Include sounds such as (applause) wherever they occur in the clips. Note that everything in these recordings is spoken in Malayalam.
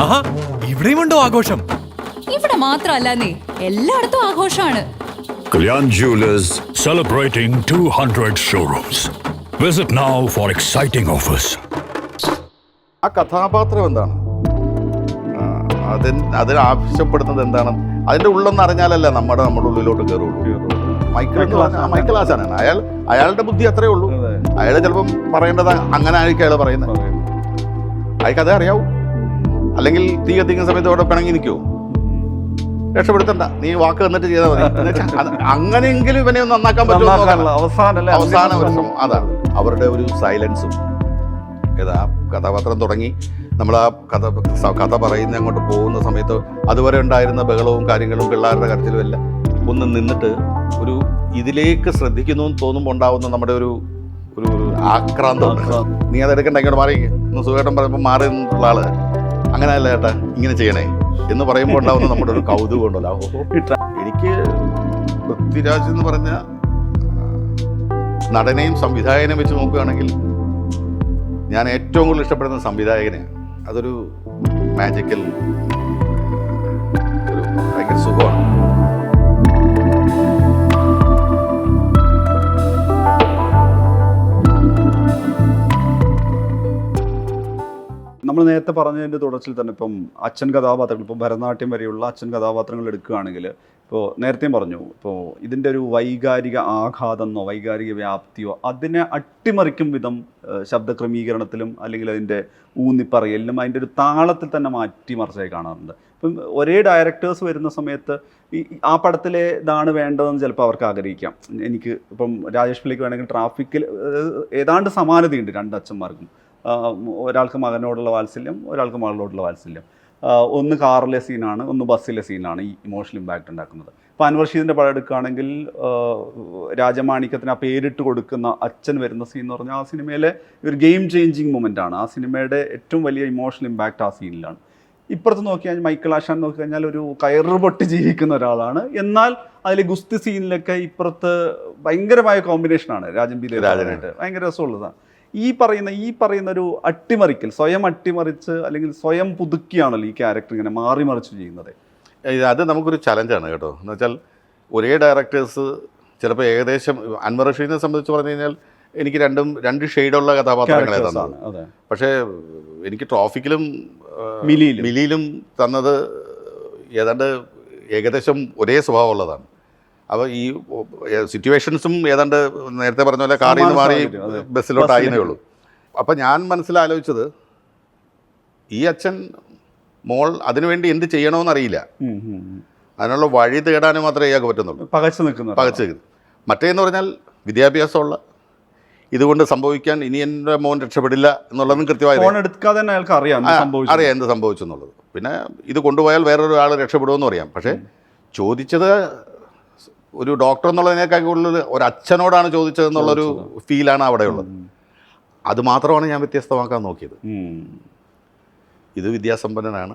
ആഹാ ഇവിടെയും ഉണ്ടോ ആഘോഷം? ഇവിടെ മാത്രമല്ല നീ എല്ലായിടത്തും ആഘോഷമാണ്. Kalyan Jewelers celebrating 200 showrooms. Visit now for exciting offers. ആ കഥാപാത്രം എന്താണ്? അതിന് ആവശ്യപ്പെടുന്നത് എന്താണ്? അതിന്റെ ഉള്ളെന്ന് അറിഞ്ഞാലല്ല നമ്മുടെ നമ്മുടെ ഉള്ളിലോട്ട് കയറുള്ളൂ. മൈക്കിൾ ആശാനാണ് അയാൾ അയാളുടെ ബുദ്ധി അത്രേ ഉള്ളൂ. അയാൾ ചിലപ്പം പറയേണ്ടത് അങ്ങനെ ആയിരിക്കും അയാൾ പറയുന്നത് അയാൾക്ക് അതേ അറിയാവൂ. അല്ലെങ്കിൽ തീ കത്തിക്കുന്ന സമയത്ത് അവിടെ പിണങ്ങി നിൽക്കുമോ രക്ഷപ്പെടുത്തണ്ട. നീ വാക്ക് തന്നിട്ട് ചെയ്താൽ മതി. അങ്ങനെയെങ്കിലും ഇവനെ ഒന്ന് നന്നാക്കാൻ പറ്റുമോ അവസാന ഒരു അതാണ്. അവരുടെ ഒരു സൈലൻസും. ഏതാ? കഥാപാത്രം തുടങ്ങി. നമ്മൾ ആ കഥ കഥ പറയുന്ന അങ്ങോട്ട് പോകുന്ന സമയത്ത് അതുവരെ ഉണ്ടായിരുന്ന ബഹളവും കാര്യങ്ങളും പിള്ളേരുടെ കരച്ചിലും എല്ലാം ഒന്ന് നിന്നിട്ട് ഒരു ഇതിലേക്ക് ശ്രദ്ധിക്കുന്നു എന്ന് തോന്നുമ്പോൾ ഉണ്ടാവുന്ന നമ്മുടെ ഒരു ഒരു ഒരു ആക്രാന്തം. നീ അത് എടുക്കണ്ട ഇങ്ങോട്ട് മാറി. ഒന്ന് സുഖേട്ടൻ പറയുമ്പോൾ മാറി നിന്നുള്ള ആൾ. അങ്ങനെയല്ല ചേട്ടാ ഇങ്ങനെ ചെയ്യണേ എന്ന് പറയുമ്പോൾ ഉണ്ടാവുന്ന നമ്മുടെ ഒരു കൗതുകം ഉണ്ടല്ലോ. എനിക്ക് പൃഥ്വിരാജ് എന്ന് പറഞ്ഞ നടനെയും സംവിധായകനെയും വെച്ച് നോക്കുകയാണെങ്കിൽ ഞാൻ ഏറ്റവും കൂടുതൽ ഇഷ്ടപ്പെടുന്ന സംവിധായകനെ അതൊരു മാജിക്കൽ നേരത്തെ പറഞ്ഞതിന്റെ തുടർച്ചയിൽ തന്നെ ഇപ്പം അച്ഛൻ കഥാപാത്രങ്ങൾ ഇപ്പോൾ ഭരതനാട്യം വരെയുള്ള അച്ഛൻ കഥാപാത്രങ്ങൾ എടുക്കുകയാണെങ്കിൽ ഇപ്പോൾ നേരത്തെയും പറഞ്ഞു ഇപ്പോൾ ഇതിന്റെ ഒരു വൈകാരിക ആഘാതമെന്നോ വൈകാരിക വ്യാപ്തിയോ അതിനെ അട്ടിമറിക്കും വിധം ശബ്ദ ക്രമീകരണത്തിലും അല്ലെങ്കിൽ അതിന്റെ ഊന്നിപ്പറയലിലും അതിന്റെ ഒരു താളത്തിൽ തന്നെ മാറ്റിമറിച്ചായി കാണാറുണ്ട്. ഇപ്പം ഒരേ ഡയറക്ടേഴ്സ് വരുന്ന സമയത്ത് ഈ ആ പടത്തിലെ ഇതാണ് വേണ്ടതെന്ന് ചിലപ്പോൾ അവർക്ക് ആഗ്രഹിക്കാം. എനിക്ക് ഇപ്പം രാജേഷ് പിള്ളിക്ക് വേണമെങ്കിൽ ട്രാഫിക്കിൽ ഏതാണ്ട് സമാനതയുണ്ട് രണ്ട് അച്ഛന്മാർക്കും. ഒരാൾക്ക് മകനോടുള്ള വാത്സല്യം ഒരാൾക്ക് മകളോടുള്ള വാത്സല്യം. ഒന്ന് കാറിലെ സീനാണ് ഒന്ന് ബസ്സിലെ സീനാണ് ഈ ഇമോഷണൽ ഇമ്പാക്റ്റ് ഉണ്ടാക്കുന്നത്. ഇപ്പോൾ അൻവർ ഷീദിന്റെ പടം എടുക്കുകയാണെങ്കിൽ രാജമാണിക്യത്തിന് ആ പേരിട്ട് കൊടുക്കുന്ന അച്ഛൻ വരുന്ന സീൻ എന്ന് പറഞ്ഞാൽ ആ സിനിമയിലെ ഒരു ഗെയിം ചേഞ്ചിങ് മൊമെന്റ് ആണ്. ആ സിനിമയുടെ ഏറ്റവും വലിയ ഇമോഷണൽ ഇമ്പാക്റ്റ് ആ സീനിലാണ് ഇപ്പുറത്ത് നോക്കിയാൽ മൈക്കിൾ ആഷാൻ നോക്കി കഴിഞ്ഞാൽ ഒരു കയറുപൊട്ടി ജീവിക്കുന്ന ഒരാളാണ്. എന്നാൽ അതിൽ ഗുസ്തി സീനിലൊക്കെ ഇപ്പുറത്ത് ഭയങ്കരമായ കോമ്പിനേഷനാണ് രാജൻ ബി ദേവരാജനായിട്ട് ഭയങ്കര രസമുള്ളതാണ്. ഈ പറയുന്ന ഈ പറയുന്ന ഒരു അട്ടിമറിക്കൽ സ്വയം അട്ടിമറിച്ച് അല്ലെങ്കിൽ സ്വയം പുതുക്കിയാണല്ലോ ഈ ക്യാരക്ടർ ഇങ്ങനെ മാറി മറിച്ച് ചെയ്യുന്നത്. അത് നമുക്കൊരു ചലഞ്ചാണ് കേട്ടോ. എന്ന് വെച്ചാൽ ഒരേ ഡയറക്ടേഴ്സ് ചിലപ്പോൾ ഏകദേശം അൻവർ റഷീദിനെ സംബന്ധിച്ച് പറഞ്ഞു കഴിഞ്ഞാൽ എനിക്ക് രണ്ടും രണ്ട് ഷെയ്ഡുള്ള കഥാപാത്രങ്ങളെ തന്നത്. പക്ഷേ എനിക്ക് ട്രോഫിക്കിലും മിലിയിലും. മിലിയിലും തന്നത് ഏതാണ്ട് ഏകദേശം ഒരേ സ്വഭാവമുള്ളതാണ്. അപ്പോൾ ഈ സിറ്റുവേഷൻസും ഏതാണ്ട് നേരത്തെ പറഞ്ഞ പോലെ കാറിൽ നിന്ന് മാറി ബസ്സിലോട്ടായിരുന്നേ ഉള്ളൂ. അപ്പം ഞാൻ മനസ്സിലാലോചിച്ചത് ഈ അച്ഛൻ മോൾ അതിനുവേണ്ടി എന്ത് ചെയ്യണമെന്നറിയില്ല. അതിനുള്ള വഴി തേടാനും മാത്രമേ ഇയാൾക്ക് പറ്റുന്നുള്ളൂ. പകച്ചു നിൽക്കുന്ന പകച്ച് മറ്റേന്ന് പറഞ്ഞാൽ വിദ്യാഭ്യാസമുള്ള ഇതുകൊണ്ട് സംഭവിക്കാൻ ഇനി എന്റെ മോൻ രക്ഷപ്പെടില്ല എന്നുള്ളതും കൃത്യമായി ഫോൺ എടുക്കാതെ തന്നെ അയാൾക്ക് അറിയാം അറിയാം എന്ത് സംഭവിച്ചു എന്നുള്ളത്. പിന്നെ ഇത് കൊണ്ടുപോയാൽ വേറൊരാൾ രക്ഷപ്പെടുമെന്ന് രക്ഷപ്പെടുമെന്നും അറിയാം. പക്ഷേ ചോദിച്ചത് ഒരു ഡോക്ടർ എന്നുള്ളതിനേക്കാൾ കൂടുതൽ ഒരു അച്ഛനോടാണ് ചോദിച്ചതെന്നുള്ളൊരു ഫീലാണ് അവിടെയുള്ളത് അത് മാത്രമാണ് ഞാൻ വ്യത്യസ്തമാക്കാൻ നോക്കിയത്. ഇത് വിദ്യാസമ്പന്നനാണ്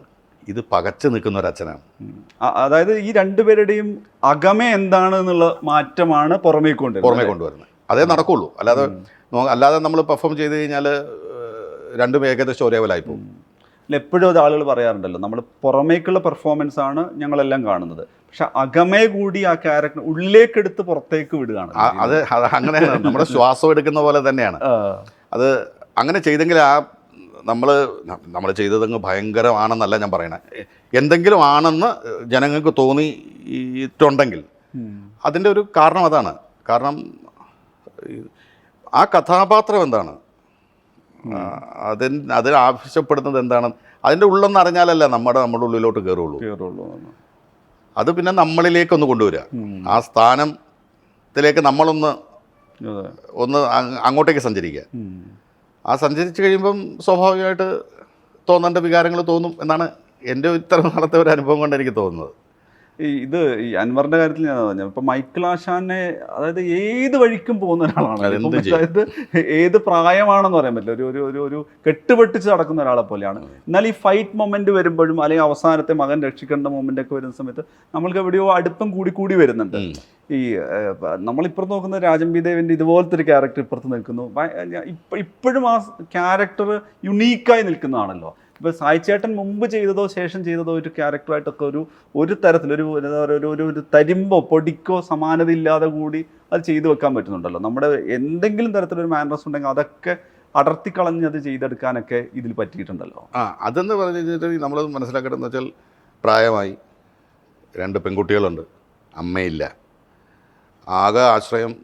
ഇത് പകച്ചു നിൽക്കുന്ന ഒരു അച്ഛനാണ്. അതായത് ഈ രണ്ടുപേരുടെയും അകമേ എന്താണ് എന്നുള്ള മാറ്റമാണ് പുറമേ കൊണ്ട് പുറമേ കൊണ്ടുവരുന്നത്. അതേ നടക്കുള്ളൂ. അല്ലാതെ അല്ലാതെ നമ്മൾ പെർഫോം ചെയ്ത് കഴിഞ്ഞാൽ രണ്ടും ഏകദേശം ഒരേപോലെ പോകും എപ്പോഴും അത് ആളുകൾ പറയാറുണ്ടല്ലോ. നമ്മൾ പുറമേക്കുള്ള പെർഫോമൻസ് ആണ് ഞങ്ങളെല്ലാം കാണുന്നത്. പക്ഷെ അകമേ കൂടി ആ ക്യാരക്ടർ ഉള്ളിലേക്കെടുത്ത് പുറത്തേക്ക് വിടുകയാണ്. അത് അത് അങ്ങനെയാണ്. നമ്മുടെ ശ്വാസം എടുക്കുന്ന പോലെ തന്നെയാണ്. അത് അങ്ങനെ ചെയ്തെങ്കിൽ ആ നമ്മൾ നമ്മൾ ചെയ്തതങ്ങ് ഭയങ്കരമാണെന്നല്ല ഞാൻ പറയണേ. എന്തെങ്കിലും ആണെന്ന് ജനങ്ങൾക്ക് തോന്നിയിട്ടുണ്ടെങ്കിൽ. അതിന്റെ ഒരു കാരണം അതാണ്. കാരണം ആ കഥാപാത്രം എന്താണ്? അതിന് അതിൽ ആവശ്യപ്പെടുന്നത് എന്താണ്? അതിന്റെ ഉള്ളെന്ന് അറിഞ്ഞാലല്ല നമ്മുടെ നമ്മുടെ ഉള്ളിലോട്ട് കയറുള്ളൂ. കയറുള്ളൂ അത് പിന്നെ നമ്മളിലേക്കൊന്ന് കൊണ്ടുവരിക. ആ സ്ഥാനത്തിലേക്ക് നമ്മളൊന്ന് ഒന്ന് അങ്ങോട്ടേക്ക് സഞ്ചരിക്കുക. ആ സഞ്ചരിച്ച് കഴിയുമ്പം സ്വാഭാവികമായിട്ട് തോന്നേണ്ട വികാരങ്ങൾ തോന്നും എന്നാണ് എന്റെ ഇത്തരം നാളത്തെ ഒരു അനുഭവം കൊണ്ട് എനിക്ക് തോന്നുന്നത്. ഇത് ഈ അൻവറിന്റെ കാര്യത്തിൽ ഞാൻ പറഞ്ഞു ഇപ്പൊ മൈക്കിൾ ആശാനെ അതായത് ഏത് വഴിക്കും പോകുന്ന ഒരാളാണ്. അതായത് ഏത് പ്രായമാണെന്ന് പറയാൻ പറ്റില്ല. ഒരു ഒരു ഒരു ഒരു കെട്ടുപെട്ടിച്ച് നടക്കുന്ന ഒരാളെ പോലെയാണ്. എന്നാൽ ഈ ഫൈറ്റ് മൊമെന്റ് വരുമ്പോഴും അല്ലെങ്കിൽ അവസാനത്തെ മകൻ രക്ഷിക്കേണ്ട മൊമെന്റ് ഒക്കെ വരുന്ന സമയത്ത് നമ്മൾക്ക് എവിടെയോ അടുപ്പം കൂടി കൂടി വരുന്നുണ്ട്. ഈ നമ്മളിപ്പുറത്ത് നോക്കുന്ന രാജംബി ദേവിന്റെ ഇതുപോലത്തെ ഒരു ക്യാരക്ടർ ഇപ്പുറത്ത് നിൽക്കുന്നു. ഇപ്പോഴും ആ ക്യാരക്ടർ യുണീക്കായി നിൽക്കുന്നതാണല്ലോ. ഇപ്പൊ സായിച്ചേട്ടൻ മുമ്പ് ചെയ്തതോ ശേഷം ചെയ്തതോ ഒരു ക്യാരക്ടറായിട്ടൊക്കെ ഒരു ഒരു തരത്തിലൊരു എന്താ പറയുക ഒരു ഒരു തരിമ്പോ പൊടിക്കോ സമാനത ഇല്ലാതെ കൂടി അത് ചെയ്തു വെക്കാൻ പറ്റുന്നുണ്ടല്ലോ. നമ്മുടെ എന്തെങ്കിലും തരത്തിലൊരു മാനറസ് ഉണ്ടെങ്കിൽ അതൊക്കെ അടർത്തിക്കളഞ്ഞ് അത് ചെയ്തെടുക്കാനൊക്കെ ഇതിൽ പറ്റിയിട്ടുണ്ടല്ലോ. ആ അതെന്ന് പറഞ്ഞു കഴിഞ്ഞിട്ട് നമ്മൾ മനസ്സിലാക്കേണ്ടതെന്ന് വെച്ചാൽ പ്രായമായി രണ്ട് പെൺകുട്ടികളുണ്ട്. അമ്മയില്ല. ആകെ ആശ്രയം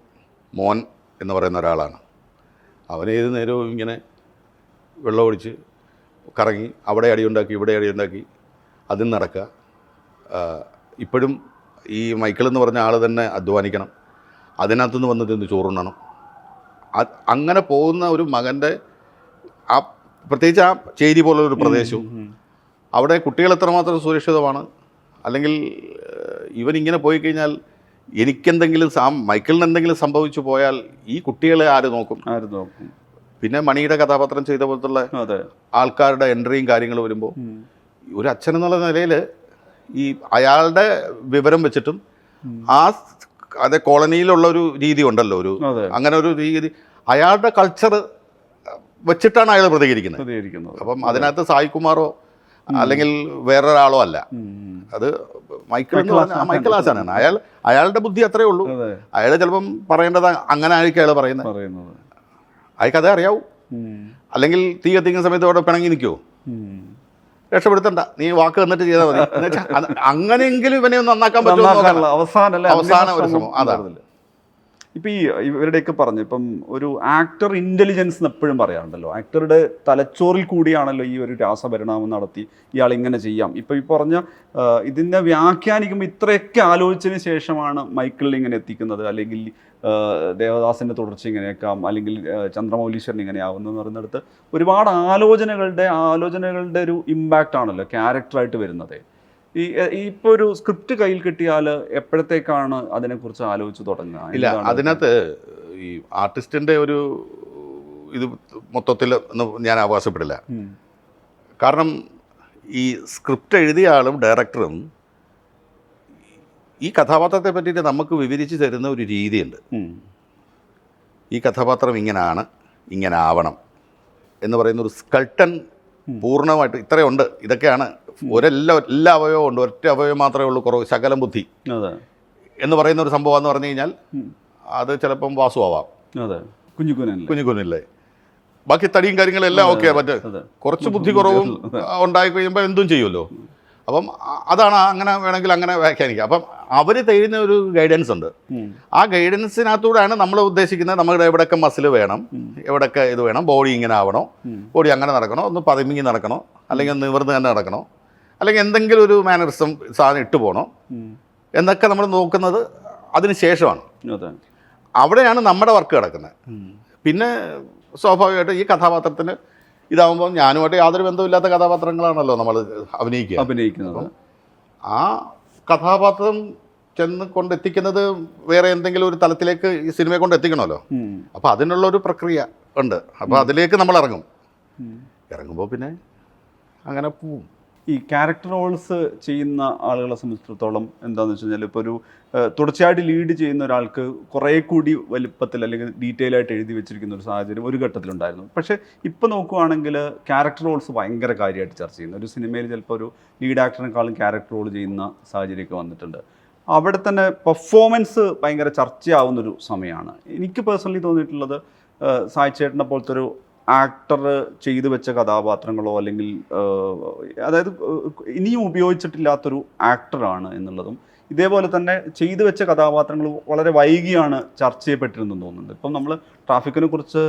മോൻ എന്ന് പറയുന്ന ഒരാളാണ്. അവനേത് നേരവും ഇങ്ങനെ വെള്ളമൊഴിച്ച് കറങ്ങി അവിടെ അടിയുണ്ടാക്കി ഇവിടെ അടിയുണ്ടാക്കി അതിൽ നടക്കുക. ഇപ്പോഴും ഈ മൈക്കിൾ എന്ന് പറഞ്ഞ ആൾ തന്നെ അധ്വാനിക്കണം. അതിനകത്തുനിന്ന് വന്ന് തിന്ന് ചോറുണ്ണണം അത് അങ്ങനെ പോകുന്ന ഒരു മകന്റെ ആ പ്രത്യേകിച്ച് ആ ചേരി പോലുള്ളൊരു പ്രദേശവും അവിടെ കുട്ടികൾ എത്രമാത്രം സുരക്ഷിതമാണ്? അല്ലെങ്കിൽ ഇവൻ ഇങ്ങനെ പോയി കഴിഞ്ഞാൽ എനിക്കെന്തെങ്കിലും സാം മൈക്കിളിന് എന്തെങ്കിലും സംഭവിച്ചു പോയാൽ ഈ കുട്ടികളെ ആര് നോക്കും? ആര് നോക്കും? പിന്നെ മണിയുടെ കഥാപാത്രം ചെയ്ത പോലത്തുള്ള ആൾക്കാരുടെ എൻട്രിയും കാര്യങ്ങളും വരുമ്പോൾ ഒരു അച്ഛൻ എന്നുള്ള നിലയിൽ ഈ അയാളുടെ വിവരം വെച്ചിട്ടും ആ അതെ കോളനിയിലുള്ള ഒരു രീതി ഉണ്ടല്ലോ ഒരു അങ്ങനെ ഒരു രീതി. അയാളുടെ കൾച്ചർ വെച്ചിട്ടാണ് അയാൾ പ്രതികരിക്കുന്നത്. പ്രതികരിക്കുന്നത്. അപ്പം അതിനകത്ത് സായികുമാറോ അല്ലെങ്കിൽ വേറൊരാളോ അല്ല. അത് മൈക്കിൾ മൈക്കിൾ ആശാനാണ് അയാൾ അയാളുടെ ബുദ്ധി അത്രേ ഉള്ളൂ. അയാൾ ചിലപ്പം പറയേണ്ടത് അങ്ങനെ ആയിരിക്കും അയാൾ പറയുന്നത്. പറയുന്നത്. അയാൾക്ക് അതേ അറിയാവൂ അല്ലെങ്കിൽ തീ കത്തിക്കുന്ന സമയത്ത് അവിടെ പിണങ്ങി നിൽക്കുമോ. രക്ഷപ്പെടുത്തണ്ട. നീ വാക്ക് തന്നിട്ട് ചെയ്താൽ മതി. അങ്ങനെയെങ്കിലും ഇവനെ ഒന്ന് നന്നാക്കാൻ പറ്റുമോ അവസാനം ഒരു ശ്രമം, അതാണ്. ഇപ്പൊ ഈ ഇവരുടെയൊക്കെ പറഞ്ഞു ഇപ്പം ഒരു ആക്ടർ ഇന്റലിജൻസ് എന്ന് എപ്പോഴും പറയാറുണ്ടല്ലോ. ആക്ടറുടെ തലച്ചോറിൽ കൂടിയാണല്ലോ ഈ ഒരു രാസപരിണാമം നടത്തി ഇയാൾ ഇങ്ങനെ ചെയ്യാം. ഇപ്പൊ ഈ പറഞ്ഞ ഇതിനെ വ്യാഖ്യാനിക്കുമ്പോൾ ഇത്രയൊക്കെ ആലോചിച്ചതിന് ശേഷമാണ് മൈക്കിളിൽ ഇങ്ങനെ എത്തിക്കുന്നത്. അല്ലെങ്കിൽ ദേവദാസിന്റെ തുടർച്ച ഇങ്ങനെയൊക്കാം അല്ലെങ്കിൽ ചന്ദ്രമൗലീശ്വരൻ ഇങ്ങനെയാവുന്നു എന്ന് പറയുന്നിടത്ത് ഒരുപാട് ആലോചനകളുടെ ആലോചനകളുടെ ഒരു ഇമ്പാക്റ്റ് ആണല്ലോ ക്യാരക്ടറായിട്ട് വരുന്നത്. ഈ ഇപ്പൊ ഒരു സ്ക്രിപ്റ്റ് കയ്യിൽ കിട്ടിയാൽ എപ്പോഴത്തേക്കാണ് അതിനെക്കുറിച്ച് ആലോചിച്ച് തുടങ്ങുക ഇല്ല അതിനകത്ത് ഈ ആർട്ടിസ്റ്റിന്റെ ഒരു ഇത് മൊത്തത്തിൽ ഞാൻ അവകാശപ്പെടില്ല. കാരണം ഈ സ്ക്രിപ്റ്റ് എഴുതിയ ആളും ഡയറക്ടറും ഈ കഥാപാത്രത്തെ പറ്റിയിട്ട് നമുക്ക് വിവരിച്ച് തരുന്ന ഒരു രീതിയുണ്ട്. ഈ കഥാപാത്രം ഇങ്ങനാണ് ഇങ്ങനെ ആവണം എന്ന് പറയുന്ന ഒരു സ്കൾട്ടൻ പൂർണമായിട്ട് ഇത്രയുണ്ട് ഇതൊക്കെയാണ് ഒരെല്ലാം എല്ലാ അവയവവും ഉണ്ട്. ഒറ്റ അവയവം മാത്രമേ ഉള്ളൂ കുറവ്. ശകലം ബുദ്ധി. എന്ന് പറയുന്ന ഒരു സംഭവം എന്ന് പറഞ്ഞു കഴിഞ്ഞാൽ അത് ചിലപ്പം വാസു ആവാം. അതെ. കുഞ്ഞു കുഞ്ഞല്ലേ കുഞ്ഞു കുഞ്ഞില്ലേ ബാക്കി തടിയും കാര്യങ്ങളും എല്ലാം ഓക്കെ മറ്റേ കുറച്ച് ബുദ്ധി കുറവും ഉണ്ടായി കഴിയുമ്പോൾ എന്തും ചെയ്യുമല്ലോ. അപ്പം അതാണ് അങ്ങനെ വേണമെങ്കിൽ അങ്ങനെ വ്യാഖ്യാനിക്കാം. അപ്പം അവർ തരുന്ന ഒരു ഗൈഡൻസ് ഉണ്ട്. ആ ഗൈഡൻസിനകത്തൂടെയാണ് നമ്മൾ ഉദ്ദേശിക്കുന്നത് നമ്മുടെ എവിടെയൊക്കെ മസിൽ വേണം എവിടെയൊക്കെ ഇത് വേണം ബോഡി ഇങ്ങനെ ആവണോ ബോഡി അങ്ങനെ നടക്കണോ ഒന്ന് പതിമിങ്ങി നടക്കണോ അല്ലെങ്കിൽ ഒന്ന് ഇവർന്ന് തന്നെ നടക്കണോ അല്ലെങ്കിൽ എന്തെങ്കിലും ഒരു മാനറിസം സാധനം ഇട്ട് പോകണോ എന്നൊക്കെ നമ്മൾ നോക്കുന്നത് അതിന് ശേഷമാണ്. അവിടെയാണ് നമ്മുടെ വർക്ക് കിടക്കുന്നത് പിന്നെ സ്വാഭാവികമായിട്ട് ഈ കഥാപാത്രത്തിന് ഇതാവുമ്പോൾ ഞാനുമായിട്ട് യാതൊരു ബന്ധമില്ലാത്ത കഥാപാത്രങ്ങളാണല്ലോ നമ്മൾ അഭിനയിക്കുക. അഭിനയിക്കുന്നത്. ആ കഥാപാത്രം ചെന്ന് കൊണ്ടെത്തിക്കുന്നത് വേറെ എന്തെങ്കിലും ഒരു തലത്തിലേക്ക് ഈ സിനിമയെ കൊണ്ട് എത്തിക്കണമല്ലോ. അപ്പോൾ അതിനുള്ള ഒരു പ്രക്രിയ ഉണ്ട്. അപ്പോൾ അതിലേക്ക് നമ്മൾ ഇറങ്ങും ഇറങ്ങുമ്പോൾ പിന്നെ അങ്ങനെ പോവും. ഈ ക്യാരക്ടർ റോൾസ് ചെയ്യുന്ന ആളുകളെ സംബന്ധിച്ചിടത്തോളം എന്താണെന്ന് വെച്ച് കഴിഞ്ഞാൽ ഇപ്പോൾ ഒരു തുടർച്ചയായിട്ട് ലീഡ് ചെയ്യുന്ന ഒരാൾക്ക് കുറേ കൂടി വലിപ്പത്തിൽ അല്ലെങ്കിൽ ഡീറ്റെയിൽ ആയിട്ട് എഴുതി വെച്ചിരിക്കുന്ന ഒരു സാഹചര്യം ഒരു ഘട്ടത്തിലുണ്ടായിരുന്നു. പക്ഷേ ഇപ്പോൾ നോക്കുവാണെങ്കിൽ ക്യാരക്ടർ റോൾസ് ഭയങ്കര കാര്യമായിട്ട് ചർച്ച ചെയ്യുന്നു. ഒരു സിനിമയിൽ ചിലപ്പോൾ ഒരു ലീഡ് ആക്ടറിനെക്കാളും ക്യാരക്ടർ റോൾ ചെയ്യുന്ന സാഹചര്യമൊക്കെ വന്നിട്ടുണ്ട്. അവിടെ തന്നെ പെർഫോമൻസ് ഭയങ്കര ചർച്ചയാവുന്നൊരു സമയമാണ്. എനിക്ക് പേഴ്സണലി തോന്നിയിട്ടുള്ളത് സായിച്ചേട്ടനെ സായി ചേട്ടനെ പോലത്തെ ഒരു ആക്ടർ ചെയ്തു വെച്ച കഥാപാത്രങ്ങളോ അല്ലെങ്കിൽ അതായത് ഇനിയും ഉപയോഗിച്ചിട്ടില്ലാത്തൊരു ആക്ടറാണ് എന്നുള്ളതും ഇതേപോലെ തന്നെ ചെയ്തു വെച്ച കഥാപാത്രങ്ങൾ വളരെ വൈകിയാണ് ചർച്ച ചെയ്യപ്പെട്ടിരുന്നെന്ന് തോന്നുന്നുണ്ട് ഇപ്പം നമ്മൾ ട്രാഫിക്കിനെ കുറിച്ച്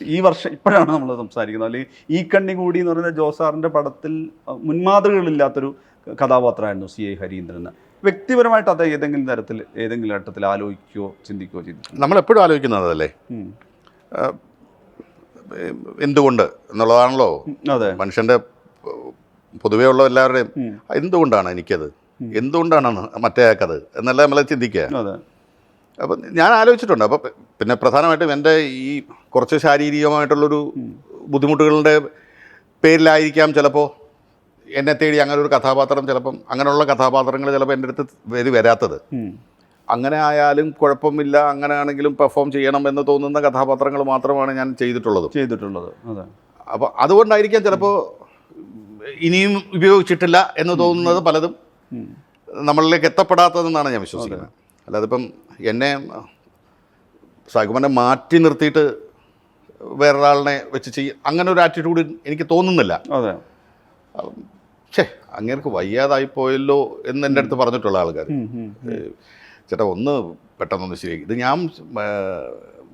ഈ വർഷം ഇപ്പോഴാണ് നമ്മൾ സംസാരിക്കുന്നത്. അല്ലെങ്കിൽ ഈ കണ്ണി കൂടി എന്ന് പറയുന്ന ജോസാറിന്റെ പടത്തിൽ മുൻമാതൃകകളില്ലാത്തൊരു കഥാപാത്രമായിരുന്നു സി എ ഹരീന്ദ്രൻ വ്യക്തിപരമായിട്ട് അത് ഏതെങ്കിലും തരത്തിൽ ഏതെങ്കിലും ഘട്ടത്തിൽ ആലോചിക്കുകയോ ചിന്തിക്കുകയോ ചെയ്തു നമ്മളെപ്പോഴും ആലോചിക്കുന്നതല്ലേ അതല്ലേ? എന്തുകൊണ്ട് എന്നുള്ളതാണല്ലോ. അതെ. മനുഷ്യന്റെ പൊതുവേ ഉള്ള എല്ലാവരുടെയും. എന്തുകൊണ്ടാണ് എനിക്കത്? എന്തുകൊണ്ടാണ് മറ്റേ ആക്കത് എന്നല്ല നമ്മളെ ചിന്തിക്കുക. അപ്പം ഞാൻ ആലോചിച്ചിട്ടുണ്ട്. അപ്പം പിന്നെ പ്രധാനമായിട്ടും എന്റെ ഈ കുറച്ച് ശാരീരികമായിട്ടുള്ളൊരു ബുദ്ധിമുട്ടുകളുടെ പേരിലായിരിക്കാം ചിലപ്പോൾ എന്നെ തേടി അങ്ങനെ ഒരു കഥാപാത്രം ചിലപ്പം അങ്ങനെയുള്ള കഥാപാത്രങ്ങൾ ചിലപ്പോൾ എന്റെ അടുത്ത് വരി വരാത്തത്. അങ്ങനെ ആയാലും കുഴപ്പമില്ല അങ്ങനെ ആണെങ്കിലും പെർഫോം ചെയ്യണം എന്ന് തോന്നുന്ന കഥാപാത്രങ്ങൾ മാത്രമാണ് ഞാൻ ചെയ്തിട്ടുള്ളത്. ചെയ്തിട്ടുള്ളത്. അതെ. അപ്പോൾ അതുകൊണ്ടായിരിക്കാം ചിലപ്പോൾ ഇനിയും ഉപയോഗിച്ചിട്ടില്ല എന്ന് തോന്നുന്നത് പലതും. നമ്മളിലേക്ക് എത്തപ്പെടാത്തതെന്നാണ് ഞാൻ വിശ്വസിക്കുന്നത്. അല്ലാതെ ഇപ്പം എന്നെ സാഗുമനെ മാറ്റി നിർത്തിയിട്ട് വേറൊരാളിനെ വെച്ച് ചെയ്യും അങ്ങനെ ഒരു ആറ്റിറ്റ്യൂഡ് എനിക്ക് തോന്നുന്നില്ല. അതെ. ഛേ അങ്ങേർക്ക് വയ്യാതായി പോയല്ലോ എന്ന് എന്റെ അടുത്ത് പറഞ്ഞിട്ടുള്ള ആൾക്കാർ. ചേട്ടാ ഒന്ന് പെട്ടെന്നൊന്ന് ശരിയാക്കി. ഇത് ഞാൻ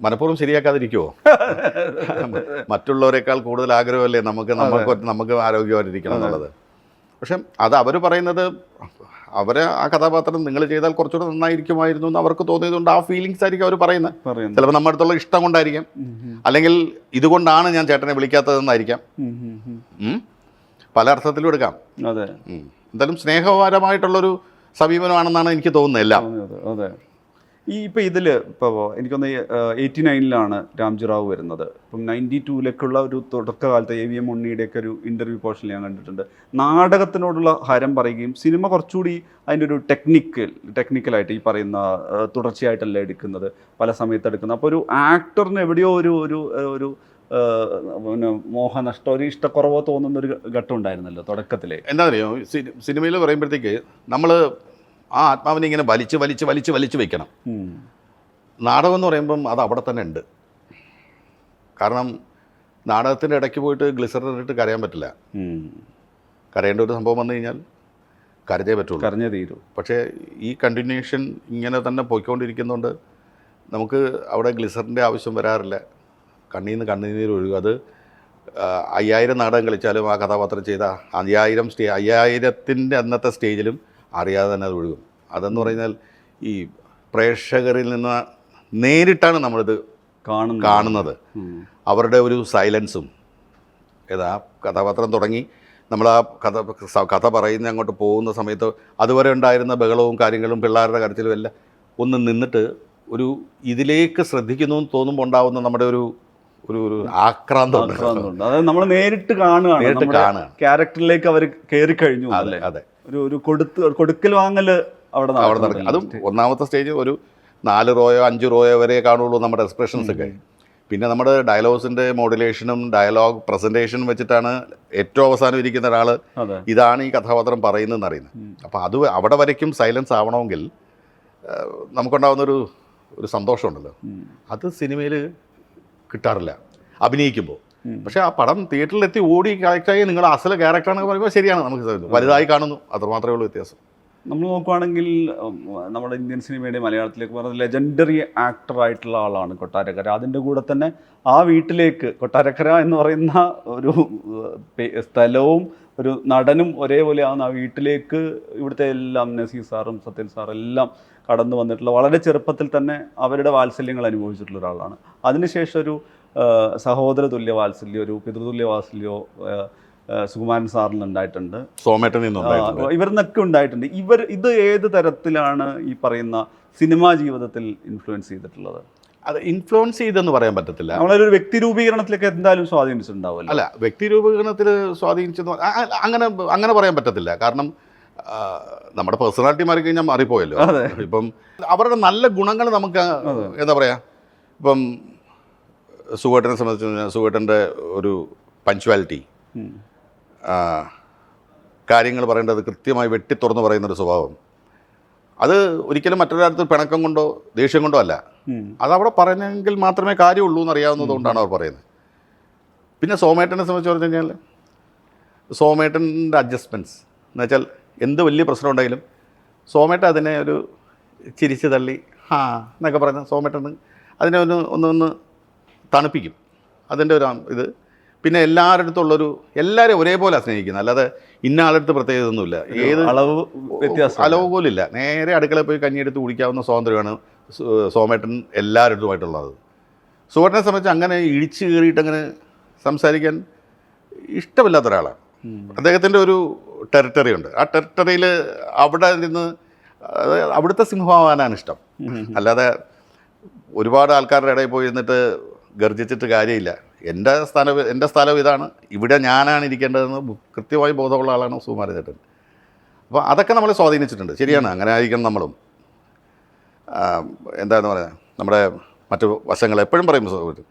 മനഃപൂർവം ശരിയാക്കാതിരിക്കുമോ (laughs) മറ്റുള്ളവരെക്കാൾ കൂടുതൽ ആഗ്രഹമല്ലേ നമുക്ക് നമുക്ക് നമുക്ക് ആരോഗ്യമായിട്ടിരിക്കണം എന്നുള്ളത്. പക്ഷെ അത് അവർ പറയുന്നത് അവരെ ആ കഥാപാത്രം നിങ്ങൾ ചെയ്താൽ കുറച്ചുകൂടെ നന്നായിരിക്കുമായിരുന്നു എന്ന് അവർക്ക് തോന്നിയതുകൊണ്ട് ആ ഫീലിങ്സ് ആയിരിക്കും അവർ പറയുന്നത്. പറയുന്നു ചിലപ്പോൾ നമ്മുടെ അടുത്തുള്ള ഇഷ്ടം കൊണ്ടായിരിക്കാം. അല്ലെങ്കിൽ ഇതുകൊണ്ടാണ് ഞാൻ ചേട്ടനെ വിളിക്കാത്തതെന്നായിരിക്കാം? പല അർത്ഥത്തിലും എടുക്കാം. അതെ. എന്തായാലും സ്നേഹപരമായിട്ടുള്ളൊരു സമീപനമാണെന്നാണ് എനിക്ക് തോന്നുന്നത് എല്ലാം. അതെ, ഈ ഇപ്പം ഇതിൽ ഇപ്പോൾ എനിക്കൊന്ന് എയ്റ്റി നയനിലാണ് രാംജി റാവു വരുന്നത്. ഇപ്പം നയന്റി ടൂവിലേക്കുള്ള ഒരു തുടക്കകാലത്ത് എ വി എം ഉണ്ണിയുടെയൊക്കെ ഒരു ഇന്റർവ്യൂ പോർഷൻ ഞാൻ കണ്ടിട്ടുണ്ട്. നാടകത്തിനോടുള്ള ഹരം പറയുകയും സിനിമ കുറച്ചുകൂടി അതിന്റെ ഒരു ടെക്നിക്കൽ ടെക്നിക്കലായിട്ട് ഈ പറയുന്ന തുടർച്ചയായിട്ടല്ല എടുക്കുന്നത് പല സമയത്ത് എടുക്കുന്നത്. അപ്പോൾ ഒരു ആക്ടറിന് എവിടെയോ ഒരു ഒരു ഒരു പിന്നെ മോഹനഷ്ടം ഒരു ഇഷ്ടക്കുറവോ തോന്നുന്ന ഒരു ഘട്ടം ഉണ്ടായിരുന്നല്ലോ തുടക്കത്തിലെ. എന്താ അറിയോ സിനിമയിൽ പറയുമ്പോഴത്തേക്ക് നമ്മൾ ആ ആത്മാവിനെ ഇങ്ങനെ വലിച്ച് വലിച്ച് വലിച്ച് വലിച്ച് വെക്കണം. നാടകം എന്ന് പറയുമ്പം അത് അവിടെ തന്നെ ഉണ്ട്. കാരണം നാടകത്തിന്റെ ഇടയ്ക്ക് പോയിട്ട് ഗ്ലിസറിൻ ഇട്ട് കരയാൻ പറ്റില്ല. കരയേണ്ട ഒരു സംഭവം വന്നു കഴിഞ്ഞാൽ കരഞ്ഞേ പറ്റുള്ളൂ. കരഞ്ഞേ തീരൂ. പക്ഷേ ഈ കണ്ടിന്യൂഷൻ ഇങ്ങനെ തന്നെ പോയിക്കൊണ്ടിരിക്കുന്നതുകൊണ്ട് നമുക്ക് അവിടെ ഗ്ലിസറിന്റെ ആവശ്യം വരാറില്ല. കണ്ണിൽ നിന്ന് കണ്ണുനീര് ഒഴുകും. അത് അയ്യായിരം നാടകം കളിച്ചാലും ആ കഥാപാത്രം ചെയ്ത അയ്യായിരം സ്റ്റേ അയ്യായിരത്തിന്റെ അന്നത്തെ സ്റ്റേജിലും അറിയാതെ തന്നെ അത് ഒഴുകും. അതെന്ന് പറഞ്ഞാൽ ഈ പ്രേക്ഷകരിൽ നിന്ന് നേരിട്ടാണ് നമ്മളിത് കാണുന്നു കാണുന്നത്. അവരുടെ ഒരു സൈലൻസും. ഏതാ കഥാപാത്രം തുടങ്ങി. നമ്മൾ ആ കഥ കഥ പറയുന്ന അങ്ങോട്ട് പോകുന്ന സമയത്ത് അതുവരെ ഉണ്ടായിരുന്ന ബഹളവും കാര്യങ്ങളും പിള്ളേരുടെ കരച്ചിലും എല്ലാം ഒന്ന് നിന്നിട്ട് ഒരു ഇതിലേക്ക് ശ്രദ്ധിക്കുന്നു എന്ന് തോന്നുമ്പോൾ ഉണ്ടാവുന്ന നമ്മുടെ ഒരു ഒരു ഒരു ആക്രാന്തമുണ്ട് ആക്രാന്തമുണ്ട്. അതായത് നമ്മൾ നേരിട്ട് കാണുകയാണ്. നേരിട്ട് നമ്മുടെ കാണുകയാണ്. ക്യാരക്ടറിലേക്ക് അവർ കയറി കഴിഞ്ഞു അതെ അല്ലേ? അതെ. ഒരു ഒരു കൊടുത്ത് കൊടുക്കൽ വാങ്ങൽ അവിടെ അവിടെ നടക്കും. അതും ഒന്നാമത്തെ സ്റ്റേജ് ഒരു നാല് റോയോ അഞ്ച് റോയോ വരെ കാണുള്ളൂ നമ്മുടെ എക്സ്പ്രഷൻസ് ഒക്കെ. പിന്നെ നമ്മുടെ ഡയലോഗ്സിന്റെ മോഡുലേഷനും ഡയലോഗ് പ്രസന്റേഷനും വെച്ചിട്ടാണ് ഏറ്റവും അവസാനം ഇരിക്കുന്ന ഒരാൾ അതെ. ഇതാണ് ഈ കഥാപാത്രം പറയുന്നതെന്ന് അറിയുന്നത്. അപ്പോൾ അത് അവിടെ വരയ്ക്കും സൈലൻസ് ആവണമെങ്കിൽ ആ, നമുക്കുണ്ടാകുന്നൊരു ഒരു സന്തോഷമുണ്ടല്ലോ. അത് സിനിമയിൽ കിട്ടാറില്ല. അഭിനയിക്കുമ്പോൾ പക്ഷേ ആ പടം തിയേറ്ററിലെത്തി ഓടി കറക്റ്റായി നിങ്ങൾ അസല ക്യാരക്ടറാണെന്ന് പറയുമ്പോൾ ശരിയാണ് നമുക്ക്. വലുതായി കാണുന്നു. അത്രമാത്രമേ ഉള്ളൂ വ്യത്യാസം. നമ്മൾ നോക്കുവാണെങ്കിൽ നമ്മുടെ ഇന്ത്യൻ സിനിമയുടെ മലയാളത്തിലേക്ക് പറഞ്ഞ ലെജൻഡറി ആക്ടർ ആയിട്ടുള്ള ആളാണ് കൊട്ടാരക്കര. അതിന്റെ കൂടെ തന്നെ ആ വീട്ടിലേക്ക് കൊട്ടാരക്കര എന്ന് പറയുന്ന ഒരു സ്ഥലവും ഒരു നടനും ഒരേപോലെ ആവുന്ന ആ വീട്ടിലേക്ക് ഇവിടുത്തെ എല്ലാം നസീർ സാറും സത്യൻ സാറും എല്ലാം കടന്നു വന്നിട്ടുള്ള വളരെ ചെറുപ്പത്തിൽ തന്നെ അവരുടെ വാത്സല്യങ്ങൾ അനുഭവിച്ചിട്ടുള്ള ഒരാളാണ്. അതിനുശേഷം ഒരു സഹോദര തുല്യ വാത്സല്യം ഒരു പിതൃതുല്യ വാത്സല്യമോ സുകുമാരൻ സാറിൽ ഉണ്ടായിട്ടുണ്ട്. ആ, ഇവരിന്നൊക്കെ ഉണ്ടായിട്ടുണ്ട്. ഇവർ ഇത് ഏത് തരത്തിലാണ് ഈ പറയുന്ന സിനിമാ ജീവിതത്തിൽ ഇൻഫ്ലുവൻസ് ചെയ്തിട്ടുള്ളത്? അത് ഇൻഫ്ലുവൻസ് ചെയ്തെന്ന് പറയാൻ പറ്റത്തില്ല. നമ്മളൊരു വ്യക്തി രൂപീകരണത്തിലേക്ക് എന്തായാലും സ്വാധീനിച്ചിട്ടുണ്ടാവില്ല അല്ല വ്യക്തി രൂപീകരണത്തിൽ സ്വാധീനിച്ചെന്ന് അങ്ങനെ അങ്ങനെ പറയാൻ പറ്റത്തില്ല. കാരണം നമ്മുടെ പേഴ്സണാലിറ്റി മാറി കഴിഞ്ഞാൽ മാറിപ്പോയല്ലോ. ഇപ്പം അവരുടെ നല്ല ഗുണങ്ങൾ നമുക്ക് എന്താ പറയുക ഇപ്പം സുഖേട്ടനെ സംബന്ധിച്ച് കഴിഞ്ഞാൽ സുഖേട്ടന്റെ ഒരു പഞ്ച്വാലിറ്റി. കാര്യങ്ങൾ പറയേണ്ടത് കൃത്യമായി വെട്ടി തുറന്ന് പറയുന്നൊരു സ്വഭാവം. അത് ഒരിക്കലും മറ്റൊരാൾക്ക് പിണക്കം കൊണ്ടോ ദേഷ്യം കൊണ്ടോ അല്ല. അത് അതവിടെ പറഞ്ഞെങ്കിൽ മാത്രമേ കാര്യമുള്ളൂ എന്ന് അറിയാവുന്നതുകൊണ്ടാണ് അവർ പറയുന്നത്. പിന്നെ സോമേട്ടനെ സംബന്ധിച്ച് പറഞ്ഞു കഴിഞ്ഞാൽ സോമേട്ടന്റെ അഡ്ജസ്റ്റ്മെന്റ്സ് എന്ന് വെച്ചാൽ എന്ത് വലിയ പ്രശ്നം ഉണ്ടെങ്കിലും സോമേട്ട അതിനെ ഒരു ചിരിച്ച് തള്ളി ആ എന്നൊക്കെ പറഞ്ഞ സോമേട്ടന്ന് അതിനെ ഒന്ന് ഒന്ന് ഒന്ന് തണുപ്പിക്കും. അതിന്റെ ഒരു ഇത്. പിന്നെ എല്ലാവരുടെ അടുത്തുള്ളൊരു എല്ലാവരെയും ഒരേപോലെ സ്നേഹിക്കുന്നത് അല്ലാതെ ഇന്ന ആളടുത്ത് പ്രത്യേകതയൊന്നുമില്ല ഏത് അളവ് വ്യത്യാസം. അളവ് പോലില്ല നേരെ അടുക്കളയിൽ പോയി കഞ്ഞിയെടുത്ത് കുടിക്കാവുന്ന സ്വാതന്ത്ര്യമാണ് സോമേട്ടൻ എല്ലാവരുമായിട്ടുള്ളത് സുവർണനെ സംബന്ധിച്ച് അങ്ങനെ ഇടിച്ച് കയറിയിട്ട് അങ്ങനെ സംസാരിക്കാൻ ഇഷ്ടമില്ലാത്ത ഒരാളാണ്. അദ്ദേഹത്തിന്റെ ഒരു ടെറിട്ടറി ഉണ്ട്. ആ ടെറിട്ടറിയിൽ അവിടെ നിന്ന് അവിടുത്തെ സിംഹമാവാനാണ് ഇഷ്ടം. അല്ലാതെ ഒരുപാട് ആൾക്കാരുടെ ഇടയിൽ പോയി ഇരുന്നിട്ട് ഗർജിച്ചിട്ട് കാര്യമില്ല. എന്റെ സ്ഥലം എന്റെ സ്ഥലം ഇതാണ്. ഇവിടെ ഞാനാണ് ഇരിക്കേണ്ടതെന്ന് കൃത്യമായി ബോധമുള്ള ആളാണ് സുകുമാരൻ ചേട്ടൻ. അപ്പോൾ അതൊക്കെ നമ്മളെ സ്വാധീനിച്ചിട്ടുണ്ട്. ശരിയാണ് അങ്ങനെ ആയിരിക്കണം നമ്മളും. എന്താണെന്ന് പറയുക നമ്മുടെ മറ്റു വശങ്ങൾ എപ്പോഴും പറയും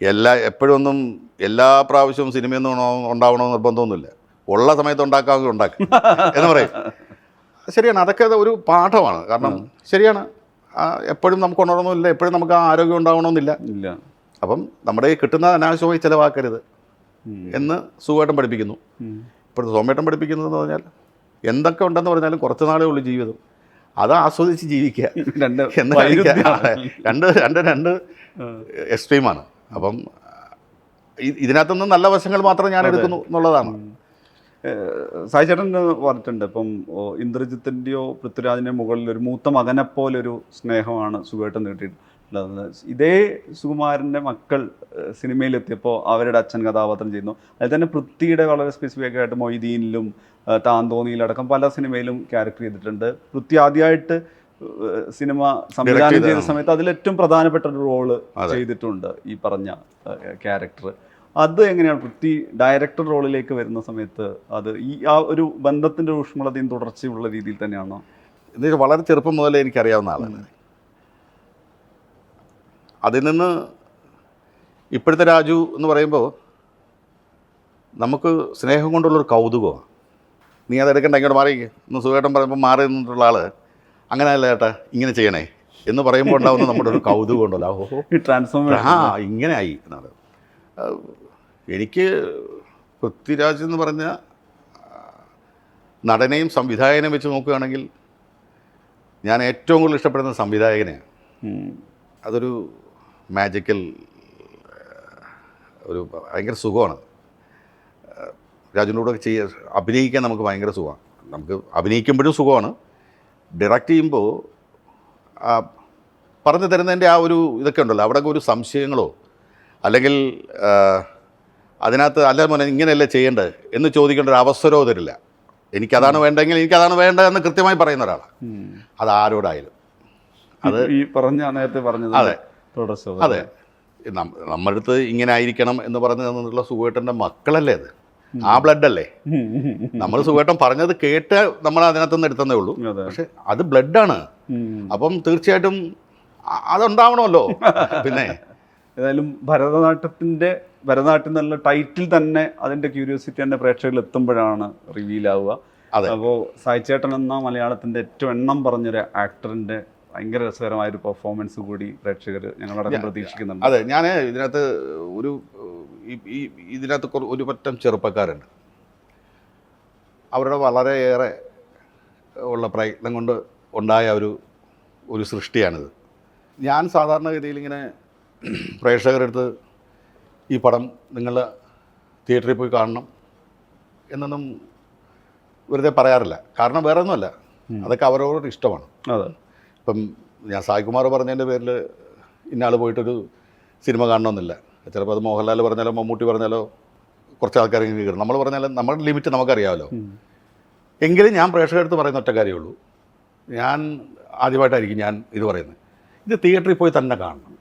എല്ലാ എപ്പോഴും ഒന്നും എല്ലാ പ്രാവശ്യവും സിനിമയൊന്നും ഉണ- ഉണ്ടാവണമെന്ന് നിർബന്ധമൊന്നുമില്ല. ഉള്ള സമയത്ത് ഉണ്ടാക്കാമെങ്കിൽ ഉണ്ടാക്കും. (laughs) എന്ന് പറയും. ശരിയാണ്. അതൊക്കെ ഒരു പാഠമാണ്. കാരണം ശരിയാണ്. എപ്പോഴും നമുക്ക് ഉണർന്നില്ല എപ്പോഴും നമുക്ക് ആ ആരോഗ്യം ഉണ്ടാവണമെന്നില്ല. ഇല്ല. അപ്പം നമ്മുടെ ഈ കിട്ടുന്ന അനാവശ്യമായി ചിലവാക്കരുത് എന്ന് സുഖമായിട്ടും പഠിപ്പിക്കുന്നു. ഇപ്പോൾ സോമേട്ടം പഠിപ്പിക്കുന്നതെന്ന് പറഞ്ഞാൽ എന്തൊക്കെ ഉണ്ടെന്ന് പറഞ്ഞാലും കുറച്ച് നാളേ ഉള്ളൂ ജീവിതം. അത് ആസ്വദിച്ച് ജീവിക്കുക. രണ്ട്. രണ്ട് രണ്ട് രണ്ട് എക്സ്ട്രീമാണ്. അപ്പം ഇതിനകത്തുനിന്ന് നല്ല വശങ്ങൾ മാത്രം ഞാൻ എടുക്കുന്നു എന്നുള്ളതാണ്. സായി ചേട്ടൻ പറഞ്ഞിട്ടുണ്ട് ഇപ്പം ഇന്ദ്രജിത്തിന്റെയോ പൃഥ്വിരാജിന്റെ മുകളിൽ ഒരു മൂത്ത മകനെ പോലെ ഒരു സ്നേഹമാണ് സുഖമായിട്ട് നീട്ടിയിട്ടുള്ളത് ഇതേ സുകുമാരന്റെ മക്കൾ സിനിമയിലെത്തിയപ്പോൾ അവരുടെ അച്ഛൻ കഥാപാത്രം ചെയ്യുന്നു. അതിൽ തന്നെ പൃഥ്വിയുടെ വളരെ സ്പെസിഫിക് ആയിട്ട് മൊയ്തീനിലും താന്തോന്നിയിലടക്കം പല സിനിമയിലും ക്യാരക്ടർ ചെയ്തിട്ടുണ്ട്. പൃഥ്വി ആദ്യമായിട്ട് സിനിമ സംവിധാനം ചെയ്ത സമയത്ത് അതിൽ ഏറ്റവും പ്രധാനപ്പെട്ട ഒരു റോൾ ചെയ്തിട്ടുണ്ട് ഈ പറഞ്ഞ ക്യാരക്ടർ അത് എങ്ങനെയാണ് പൃഥ്വി ഡയറക്ടർ റോളിലേക്ക് വരുന്ന സമയത്ത് അത് ഈ ആ ഒരു ബന്ധത്തിന്റെ ഊഷ്മളതയും തുടർച്ചയുള്ള രീതിയിൽ തന്നെയാണോ? ഇത് വളരെ ചെറുപ്പം മുതലേ എനിക്കറിയാവുന്ന ആളാണ്. അതിൽ നിന്ന് ഇപ്പോഴത്തെ രാജു എന്ന് പറയുമ്പോൾ നമുക്ക് സ്നേഹം കൊണ്ടുള്ളൊരു കൗതുകമാണ് നീ അത് എടുക്കണ്ട ഇങ്ങോട്ട് മാറി. ഒന്ന് സുഖമായിട്ടും പറയുമ്പോൾ മാറി നിന്നിട്ടുള്ള ആൾ അങ്ങനെയല്ല ചേട്ടാ ഇങ്ങനെ ചെയ്യണേ. എന്ന് പറയുമ്പോൾ ഉണ്ടാവുന്ന നമ്മുടെ ഒരു കൗതുകം ഉണ്ടല്ലോ. ഓഹോ ട്രാൻസ്ഫോർമേഷൻ ആ ഇങ്ങനെ ആയി എന്നാണ്. എനിക്ക് പൃഥ്വിരാജ് എന്ന് പറഞ്ഞ നടനെയും സംവിധായകനെയും വെച്ച് നോക്കുകയാണെങ്കിൽ ഞാൻ ഏറ്റവും കൂടുതൽ ഇഷ്ടപ്പെടുന്ന സംവിധായകനെയാണ്. അതൊരു മാജിക്കൽ ഒരു ഭയങ്കര സുഖമാണ്. രാജുവിന്റെ കൂടെ ചെയ്യ അഭിനയിക്കാൻ നമുക്ക് ഭയങ്കര സുഖമാണ്. നമുക്ക് അഭിനയിക്കുമ്പോഴും സുഖമാണ്. ഡയറക്റ്റ് ചെയ്യുമ്പോൾ പറഞ്ഞു തരുന്നതിന്റെ ആ ഒരു ഇതൊക്കെ ഉണ്ടല്ലോ. അവിടെ ഒരു സംശയങ്ങളോ? അല്ലെങ്കിൽ അതിനകത്ത് അല്ല മോനെ ഇങ്ങനെയല്ലേ ചെയ്യേണ്ടത്? എന്ന് ചോദിക്കേണ്ട ഒരു അവസരമോ തരില്ല. എനിക്കതാണ് വേണ്ടെങ്കിൽ എനിക്കതാണ് വേണ്ടതെന്ന് കൃത്യമായി പറയുന്ന ഒരാളാണ് അത് ആരോടായാലും. അത് ഈ പറഞ്ഞ നേരത്തെ പറഞ്ഞത് അതെ. അതെ. നമ്മുടെ അടുത്ത് ഇങ്ങനെ ആയിരിക്കണം എന്ന് പറഞ്ഞു തന്നിട്ടുള്ള സുഖേട്ടന്റെ മക്കളല്ലേ അത്? ആ ബ്ലഡ് അല്ലേ? നമ്മൾ സുഖേട്ടം പറഞ്ഞത് കേട്ട് നമ്മൾ അതിനകത്തുനിന്ന് എടുത്തതേ ഉള്ളൂ. പക്ഷെ അത് ബ്ലഡാണ് ആണ്. അപ്പം തീർച്ചയായിട്ടും അതുണ്ടാവണമല്ലോ. പിന്നെ ഏതായാലും ഭരതനാട്യത്തിന്റെ ഭരതനാട്യം എന്നുള്ള ടൈറ്റിൽ തന്നെ അതിന്റെ ക്യൂരിയോസിറ്റി തന്നെ പ്രേക്ഷകരിൽ എത്തുമ്പോഴാണ് റിവീൽ ആവുക. അപ്പോൾ സായിച്ചേട്ടൻ എന്ന മലയാളത്തിന്റെ ഏറ്റവും എണ്ണം പറഞ്ഞൊരു ആക്ടറിന്റെ ഭയങ്കര രസകരമായ ഒരു പെർഫോമൻസ് കൂടി പ്രേക്ഷകർ ഞങ്ങളുടെ പ്രതീക്ഷിക്കുന്നുണ്ട്. അതെ ഞാൻ ഇതിനകത്ത് ഒരു ഈ ഇതിനകത്ത് ഒരു പറ്റം ചെറുപ്പക്കാരുണ്ട്. അവരുടെ വളരെയേറെ ഉള്ള പ്രയത്നം കൊണ്ട് ഉണ്ടായ ഒരു ഒരു സൃഷ്ടിയാണിത്. ഞാൻ സാധാരണഗതിയിൽ ഇങ്ങനെ പ്രേക്ഷകരുടെ അടുത്ത് ഈ പടം നിങ്ങൾ തിയേറ്ററിൽ പോയി കാണണം എന്നൊന്നും വെറുതെ പറയാറില്ല. കാരണം വേറെ ഒന്നുമല്ല അതൊക്കെ അവരവരുടെ ഇഷ്ടമാണ്. അതെ. ഇപ്പം ഞാൻ സായികുമാർ പറഞ്ഞതിന്റെ പേരിൽ ഇന്നാൾ പോയിട്ടൊരു സിനിമ കാണണമെന്നില്ല. ചിലപ്പോൾ അത് മോഹൻലാൽ പറഞ്ഞാലോ മമ്മൂട്ടി പറഞ്ഞാലോ കുറച്ച് ആൾക്കാർ ഇങ്ങനെ കയറും. നമ്മൾ പറഞ്ഞാലും നമ്മുടെ ലിമിറ്റ് നമുക്കറിയാമല്ലോ. എങ്കിലും ഞാൻ പ്രേക്ഷകരെടുത്ത് പറയുന്ന ഒറ്റ കാര്യമുള്ളൂ ഞാൻ ആദ്യമായിട്ടായിരിക്കും ഞാൻ ഇത് പറയുന്നത്. ഇത് തിയേറ്ററിൽ പോയി തന്നെ കാണണം.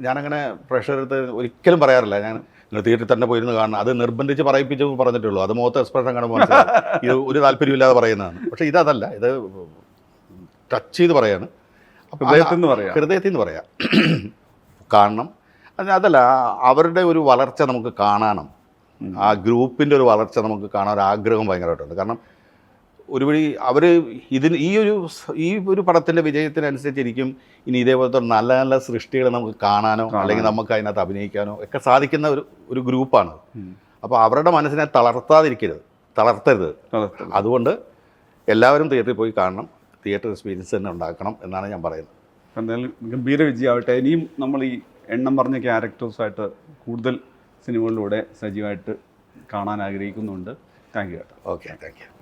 ഞാനങ്ങനെ പ്രേക്ഷകരെടുത്ത് ഒരിക്കലും പറയാറില്ല. ഞാൻ നിങ്ങൾ തിയേറ്ററിൽ തന്നെ പോയിരുന്ന് കാണണം. അത് നിർബന്ധിച്ച് പറയിപ്പിച്ച് പറഞ്ഞിട്ടുള്ളൂ അത് മുഖത്ത് എക്സ്പ്രഷൻ കാണുമ്പോൾ. ഇത് ഒരു താല്പര്യമില്ലാതെ പറയുന്നതാണ്. പക്ഷേ ഇതതല്ല. ഇത് ടച്ച് ചെയ്ത് പറയാണ്. ഹൃദയത്തിൽ നിന്ന് പറയാം. ഹൃദയത്തിൽ നിന്ന് പറയാം. കാണണം. അതല്ല അവരുടെ ഒരു വളർച്ച നമുക്ക് കാണണം ആ ഗ്രൂപ്പിന്റെ ഒരു വളർച്ച നമുക്ക് കാണാൻ ഒരു ആഗ്രഹം ഭയങ്കരമായിട്ടുണ്ട്. കാരണം ഒരു വഴി അവർ ഇതിന് ഈ ഒരു ഈ ഒരു പടത്തിന്റെ വിജയത്തിനനുസരിച്ചിരിക്കും ഇനി ഇതേപോലത്തെ നല്ല നല്ല സൃഷ്ടികൾ നമുക്ക് കാണാനോ അല്ലെങ്കിൽ നമുക്ക് അതിനകത്ത് അഭിനയിക്കാനോ ഒക്കെ സാധിക്കുന്ന ഒരു ഒരു ഗ്രൂപ്പാണ് അപ്പോൾ അവരുടെ മനസ്സിനെ തളർത്താതിരിക്കരുത്. തളർത്തരുത്. അതുകൊണ്ട് എല്ലാവരും തിയേറ്ററിൽ പോയി കാണണം. തിയേറ്റർ എക്സ്പീരിയൻസ് തന്നെ ഉണ്ടാക്കണം എന്നാണ് ഞാൻ പറയുന്നത്. എന്തായാലും ഗംഭീര വിജയമാവട്ടെ. ഇനിയും നമ്മൾ ഈ എണ്ണം പറഞ്ഞ ക്യാരക്ടേഴ്സായിട്ട് കൂടുതൽ സിനിമകളിലൂടെ സജീവമായിട്ട് കാണാൻ ആഗ്രഹിക്കുന്നുണ്ട്. താങ്ക് യു കേട്ടോ ഓക്കെ താങ്ക് യു